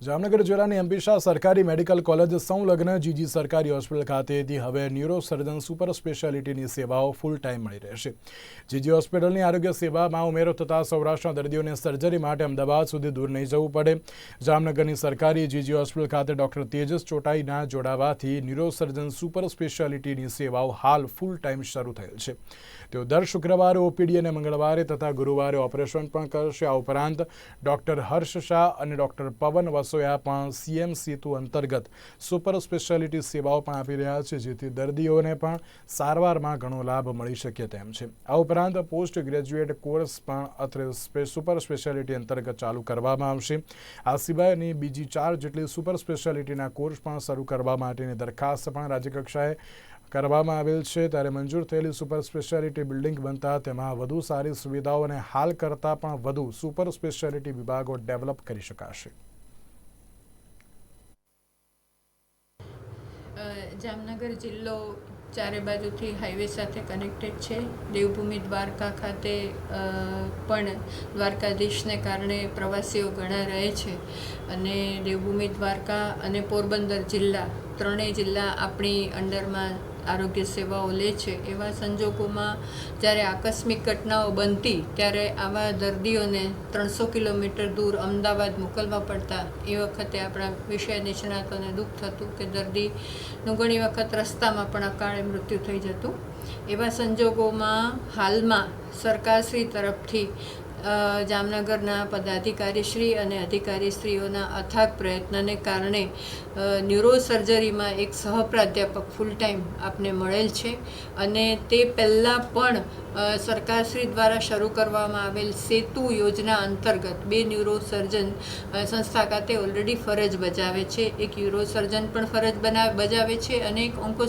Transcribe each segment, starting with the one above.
જામનગર જિલ્લાની એમપીશાહ સરકારી medical college સંલગ્ન જીજી સરકારી હોસ્પિટલ ખાતેથી હવે ન્યુરોસર્જન સુપર સ્પેશિયાલિટીની સેવાઓ ફૂલ ટાઈમ મળી રહેશે જીજી હોસ્પિટલની આરોગ્ય સેવામાં ઉમેરો થતાં સૌરાષ્ટ્રના દર્દીઓને સર્જરી માટે અમદાવાદ સુધી દૂર નહીં જવું પડે. જામનગરની સરકારી જીજી હોસ્પિટલ ખાતે ડોક્ટર તેજસ ચોટાઈના જોડાવાથી ન્યુરોસર્જન સુપર સ્પેશિયાલિટીની સેવાઓ હાલ ફૂલ ટાઈમ શરૂ થયેલ છે. તેઓ દર શુક્રવારે ઓપીડી અને મંગળવારે તથા ગુરુવારે ઓપરેશન પણ કરશે. આ ઉપરાંત ડોક્ટર હર્ષ શાહ અને ડોક્ટર પવન વસોયા પણ સીએમ સેતુ અંતર્ગત સુપર સ્પેશિયાલિટી સેવાઓ પણ આપી રહ્યા છે, જેથી દર્દીઓને પણ સારવારમાં ઘણો લાભ મળી શકે તેમ છે. આ ઉપરાંત પોસ્ટ ગ્રેજ્યુએટ કોર્સ પણ અત્રે સ્પે- સુપર સ્પેશિયાલિટી અંતર્ગત ચાલુ કરવામાં આવશે. આ સિવાયની બીજી ચાર જેટલી સુપર સ્પેશિયાલિટીના કોર્સ પણ શરૂ કરવા માટેની દરખાસ્ત પણ રાજ્યકક્ષાએ કરવામાં આવેલ છે. ત્યારે મંજૂર થયેલી સુપર સ્પેશિયાલિટી બિલ્ડિંગ બનતા તેમાં વધુ સારી સુવિધાઓને હાલ કરતાં પણ વધુ સુપર સ્પેશિયાલિટી વિભાગો ડેવલપ કરી શકાશે. જામનગર જિલ્લો ચારે બાજુથી હાઈવે સાથે કનેક્ટેડ છે. દેવભૂમિ દ્વારકા ખાતે પણ દ્વારકાધીશને કારણે પ્રવાસીઓ ઘણા રહે છે. અને દેવભૂમિ દ્વારકા અને પોરબંદર જિલ્લા ત્રણેય જિલ્લા આપણી અંડરમાં આરોગ્ય સેવાઓ લે છે, એવા સંજોગોમાં જ્યારે આકસ્મિક ઘટનાઓ બનતી, ત્યારે આવા દર્દીઓને ત્રણસો કિલોમીટર દૂર અમદાવાદ મોકલવા પડતા. એ વખતે આપણા વિષય નિષ્ણાતોને દુઃખ થતું કે દર્દીનું ઘણી વખત રસ્તામાં પણ અકાળે મૃત્યુ થઈ જતું. એવા સંજોગોમાં હાલમાં સરકારશ્રી તરફથી જામનગરના પદાધિકારીશ્રી અને અધિકારીશ્રીઓના અથાગ પ્રયત્નને કારણે ન્યુરો સર્જરીમાં એક સહપ્રાધ્યાપક ફૂલ ટાઈમ આપને મળેલ છે અને તે પહેલાં પણ સરકારશ્રી દ્વારા શરૂ કરવામાં આવેલ સેતુ યોજના અંતર્ગત બે ન્યુરો સર્જન સંસ્થા ખાતે ઓલરેડી ફરજ બજાવે છે. એક યુરો સર્જન પણ ફરજ બના, બજાવે છે અને એક ઓન્કો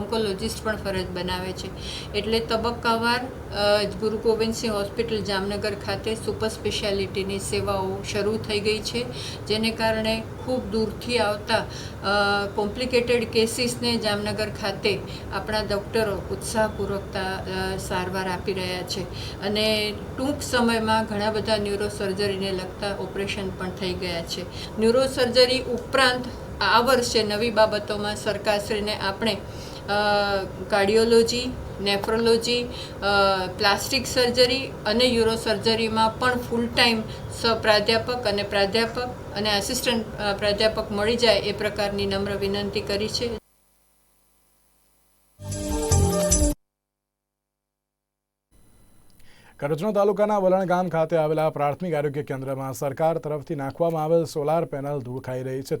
ઓન્કોલોજિસ્ટ પણ ફરજ બનાવે છે. એટલે તબક્કાવાર ગુરુ ગોવિંદસિંહ હોસ્પિટલ જામનગર ખાતે સુપર સ્પેશિયાલિટીની સેવાઓ શરૂ થઈ ગઈ છે, જેને કારણે ખૂબ દૂરથી આવતા કોમ્પ્લિકેટેડ કેસીસને જામનગર ખાતે આપણા ડૉક્ટરો ઉત્સાહપૂર્વકતા સારવાર આપી રહ્યા છે. અને ટૂંક સમયમાં ઘણા બધા ન્યુરો સર્જરીને લગતા ઓપરેશન પણ થઈ ગયા છે. ન્યુરો સર્જરી ઉપરાંત આ વર્ષે નવી બાબતોમાં સરકારશ્રીને આપણે કાર્ડિયોલોજી, નેફ્રોલોજી પ્લાસ્ટિક સર્જરી અને યુરો સર્જરીમાં પણ ફૂલ ટાઈમ પ્રાધ્યાપક અને પ્રાધ્યાપક અને આસિસ્ટન્ટ પ્રાધ્યાપક મળી જાય એ પ્રકારની નમ્ર વિનંતી કરી છે. કરજણ તાલુકાના વલણ ગામ ખાતે આવેલા પ્રાથમિક આરોગ્ય કેન્દ્રમાં સરકાર તરફથી નાખવામાં આવેલ સોલાર પેનલ ધૂળ ખાઈ રહી છે.